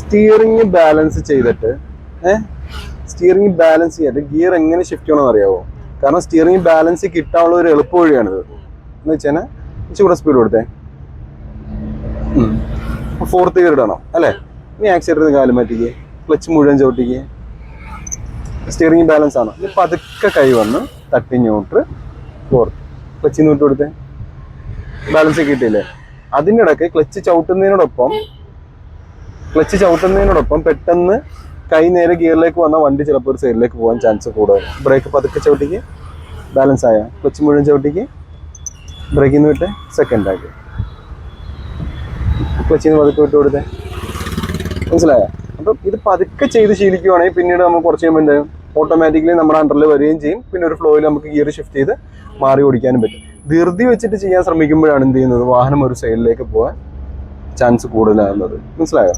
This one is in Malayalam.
സ്റ്റിയറിംഗ് ബാലൻസ് ചെയ്തിട്ട് ഏഹ് സ്റ്റിയറിംഗ് ബാലൻസ് ചെയ്തിട്ട് ഗിയർ എങ്ങനെ ഷിഫ്റ്റ് ചെയ്യണമെന്ന് അറിയാവോ? കാരണം സ്റ്റിയറിംഗ് ബാലൻസ് കിട്ടാനുള്ള ഒരു എളുപ്പ വഴിയാണിത്. എന്ന് വെച്ചാൽ ഇച്ചിരി സ്പീഡ് കൊടുത്തേ. ഫോർത്ത് ഗിയർ ഇടണം അല്ലേ? ഇനി ആക്സിഡന്റ് കാലം മാറ്റിക്കേ ക്ലച്ച് മുഴുവൻ ചവിട്ടിക്കേ. സ്റ്റിയറിംഗ് ബാലൻസ് ആണ്. ഇനി പതുക്കെ കൈ വന്ന് തട്ടി ന്യൂട്ര് ഫോർത്ത് ക്ലച്ച് വിട്ട് കൊടുത്തേ. ബാലൻസ് കിട്ടിയില്ലേ? അതിന്റെ ഇടയ്ക്ക് ക്ലച്ച് ചവിട്ടുന്നതിനോടൊപ്പം ക്ലച്ച് ചവിട്ടുന്നതിനോടൊപ്പം പെട്ടെന്ന് കൈ നേരെ ഗിയറിലേക്ക് വന്ന വണ്ടി ചിലപ്പോൾ ഒരു സൈഡിലേക്ക് പോകാൻ ചാൻസ് കൂടുതൽ. ബ്രേക്ക് പതുക്കെ ചവിട്ടിക്ക് ബാലൻസ് ആയ. ക്ലച്ച് മുഴുവൻ ചവിട്ടിക്ക് ബ്രേക്കിൽ നിന്ന് വിട്ട് സെക്കൻഡ് ആക്കി. ക്ലച്ചിൽ നിന്ന് പതുക്കെ വിട്ട് കൊടുത്തേ. മനസ്സിലായോ? അപ്പം ഇത് പതുക്കെ ചെയ്ത് ശീലിക്കുവാണെങ്കിൽ പിന്നീട് നമ്മൾ കുറച്ച് കഴിയുമ്പോൾ എന്തായാലും ഓട്ടോമാറ്റിക്കലി നമ്മുടെ അണ്ടറിൽ വരികയും ചെയ്യും. പിന്നെ ഒരു ഫ്ലോയിൽ നമുക്ക് ഗിയർ ഷിഫ്റ്റ് ചെയ്ത് മാറി ഓടിക്കാനും പറ്റും. ധൃതി വെച്ചിട്ട് ചെയ്യാൻ ശ്രമിക്കുമ്പോഴാണ് എന്ത് ചെയ്യുന്നത്? വാഹനം ഒരു സൈഡിലേക്ക് പോകാൻ ചാൻസ് കൂടുതലാകുന്നത്. മനസ്സിലായോ?